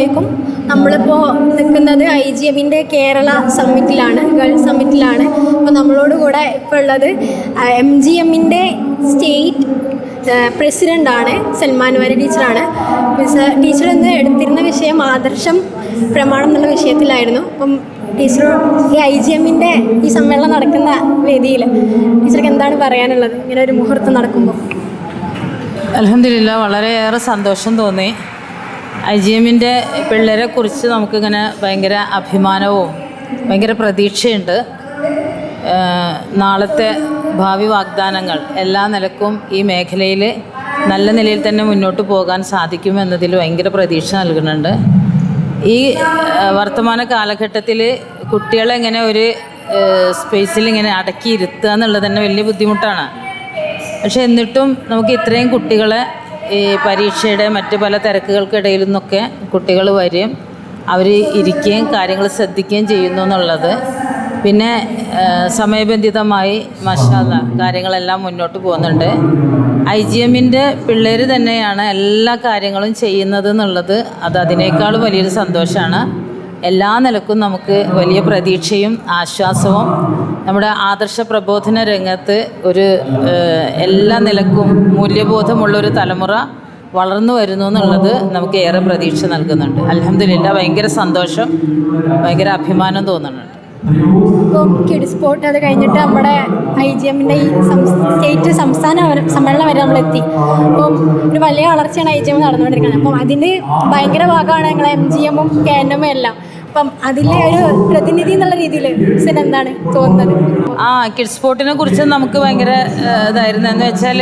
അലൈക്കും നമ്മളിപ്പോൾ നിൽക്കുന്നത് ഐ ജി എമ്മിന്റെ കേരള സമ്മിറ്റിലാണ് ഗേൾസ് സമ്മിറ്റിലാണ്. അപ്പോൾ നമ്മളോട് കൂടെ ഇപ്പോൾ ഉള്ളത് എം ജി എമ്മിന്റെ സ്റ്റേറ്റ് പ്രസിഡന്റാണ് സൽമാൻ വാരി ടീച്ചറാണ്. മിസ് ടീച്ചർ ഇന്ന് എടുത്തിരുന്ന വിഷയം ആദർശം പ്രമാണം എന്നുള്ള വിഷയത്തിലായിരുന്നു. അപ്പം ടീച്ചർ ഈ ഐ ജി എമ്മിന്റെ ഈ സമ്മേളനം നടക്കുന്ന വേദിയിൽ ടീച്ചർക്ക് എന്താണ് പറയാനുള്ളത്? ഇങ്ങനെ ഒരു മുഹൂർത്തം നടക്കുമ്പോൾ അലഹമില്ല വളരെയേറെ സന്തോഷം തോന്നി. ഐ പിള്ളേരെ കുറിച്ച് നമുക്കിങ്ങനെ ഭയങ്കര അഭിമാനവും ഭയങ്കര പ്രതീക്ഷയുണ്ട്. നാളത്തെ ഭാവി വാഗ്ദാനങ്ങൾ എല്ലാ നിലക്കും ഈ മേഖലയിൽ നല്ല നിലയിൽ തന്നെ മുന്നോട്ട് പോകാൻ സാധിക്കുമെന്നതിൽ ഭയങ്കര പ്രതീക്ഷ നൽകുന്നുണ്ട്. ഈ വർത്തമാന കാലഘട്ടത്തിൽ കുട്ടികളെ ഇങ്ങനെ ഒരു സ്പേസിൽ ഇങ്ങനെ അടക്കിയിരുത്തുക എന്നുള്ളത് തന്നെ വലിയ ബുദ്ധിമുട്ടാണ്. പക്ഷെ എന്നിട്ടും നമുക്ക് ഇത്രയും കുട്ടികളെ ഈ പരീക്ഷയുടെ മറ്റ് പല തിരക്കുകൾക്കിടയിൽ നിന്നൊക്കെ കുട്ടികൾ വരും. അവർ ഇരിക്കുകയും കാര്യങ്ങൾ ശ്രദ്ധിക്കുകയും ചെയ്യുന്നു എന്നുള്ളത്. പിന്നെ സമയബന്ധിതമായി മഷാല കാര്യങ്ങളെല്ലാം മുന്നോട്ട് പോകുന്നുണ്ട്. ഐ ജി എമ്മിന്റെ പിള്ളേർ തന്നെയാണ് എല്ലാ കാര്യങ്ങളും ചെയ്യുന്നത് എന്നുള്ളത് അത് അതിനേക്കാൾ വലിയൊരു സന്തോഷമാണ്. എല്ലാ നിലക്കും നമുക്ക് വലിയ പ്രതീക്ഷയും ആശ്വാസവും. നമ്മുടെ ആദർശ പ്രബോധന രംഗത്ത് ഒരു എല്ലാ നിലക്കും മൂല്യബോധമുള്ള ഒരു തലമുറ വളർന്നു വരുന്നു എന്നുള്ളത് നമുക്ക് ഏറെ പ്രതീക്ഷ നൽകുന്നുണ്ട്. അലഹമില്ല ഭയങ്കര സന്തോഷം ഭയങ്കര അഭിമാനം തോന്നുന്നുണ്ട്. ഇപ്പം കിഡ് സ്പോട്ട് അത് കഴിഞ്ഞിട്ട് നമ്മുടെ ഐ ജി എമ്മിന്റെ ഈ സ്റ്റേറ്റ് സംസ്ഥാന സമ്മേളനം വരെ നമ്മളെത്തി. അപ്പം ഒരു വലിയ വളർച്ചയാണ് ഐ ജി എം നടന്നുകൊണ്ടിരിക്കുന്നത്. അപ്പം അതിന്റെ ഭയങ്കര ഭാഗമാണ് ഞങ്ങൾ എം ജി എമ്മും കെ എൻ എമ്മും എല്ലാം. അപ്പം അതിലെ ഒരു പ്രതിനിധി എന്നുള്ള രീതിയിൽ എന്താണ് തോന്നുന്നത്? ആ കിഡ്സ് സ്പോർട്ടിനെ കുറിച്ച് നമുക്ക് ഭയങ്കര ഇതായിരുന്നു. എന്ന് വെച്ചാൽ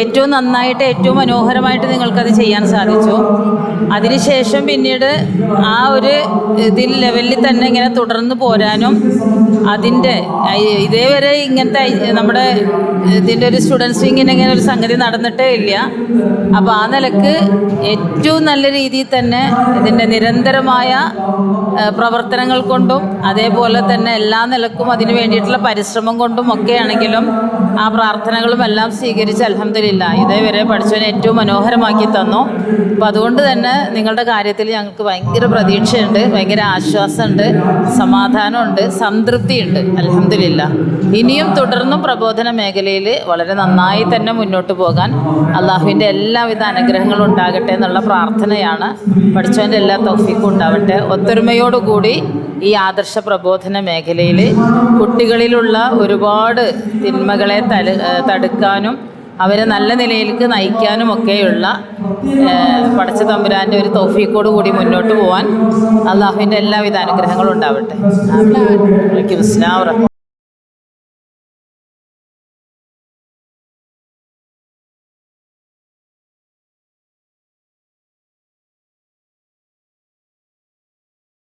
ഏറ്റവും നന്നായിട്ട് ഏറ്റവും മനോഹരമായിട്ട് നിങ്ങൾക്കത് ചെയ്യാൻ സാധിച്ചു. അതിനുശേഷം പിന്നീട് ആ ഒരു ഇതിൽ ലെവലിൽ തന്നെ ഇങ്ങനെ തുടർന്ന് പോരാനും അതിന്റെ ഇതേവരെ ഇങ്ങനത്തെ നമ്മുടെ ഇതിന്റെ ഒരു സ്റ്റുഡൻസ് ഇങ്ങനെ ഇങ്ങനെ ഒരു സംഗതി നടന്നിട്ടേ ഇല്ല. അപ്പോൾ ആ നിലയ്ക്ക് ഏറ്റവും നല്ല രീതിയിൽ തന്നെ ഇതിന്റെ നിരന്തരമായ പ്രവർത്തനങ്ങൾ കൊണ്ടും അതേപോലെ തന്നെ എല്ലാ നിലക്കും അതിനു വേണ്ടിയിട്ടുള്ള പരിശ്രമം കൊണ്ടും ഒക്കെ ആണെങ്കിലും ആ പ്രാർത്ഥനകളും എല്ലാം സ്വീകരിച്ച് അലഹമില്ല ഇതേവരെ പഠിച്ചവനെ ഏറ്റവും മനോഹരമാക്കി തന്നു. അപ്പം അതുകൊണ്ട് തന്നെ നിങ്ങളുടെ കാര്യത്തിൽ ഞങ്ങൾക്ക് ഭയങ്കര പ്രതീക്ഷയുണ്ട് ഭയങ്കര ആശ്വാസമുണ്ട് സമാധാനമുണ്ട് സംതൃപ്തിയുണ്ട്. അലഹമില്ല ഇനിയും തുടർന്നും പ്രബോധന മേഖലയിൽ വളരെ നന്നായി തന്നെ മുന്നോട്ട് പോകാൻ അള്ളാഹുവിന്റെ എല്ലാവിധ അനുഗ്രഹങ്ങളും ഉണ്ടാകട്ടെ എന്നുള്ള പ്രാർത്ഥനയാണ്. പഠിച്ചവന്റെ എല്ലാ തൗഫീക്കും ഉണ്ടാവട്ടെ. ഒത്തൊരുമയോടുകൂടി ഈ ആദർശ പ്രബോധന മേഖലയിൽ കുട്ടികളിലുള്ള ഒരുപാട് തിന്മകളെ തല തടുക്കാനും അവരെ നല്ല നിലയിലേക്ക് നയിക്കാനും ഒക്കെയുള്ള പടച്ച തമ്പുരാന്റെ ഒരു തൗഫീക്കോട് കൂടി മുന്നോട്ട് പോകാൻ അള്ളാഹുവിന്റെ എല്ലാവിധ അനുഗ്രഹങ്ങളും ഉണ്ടാവട്ടെ.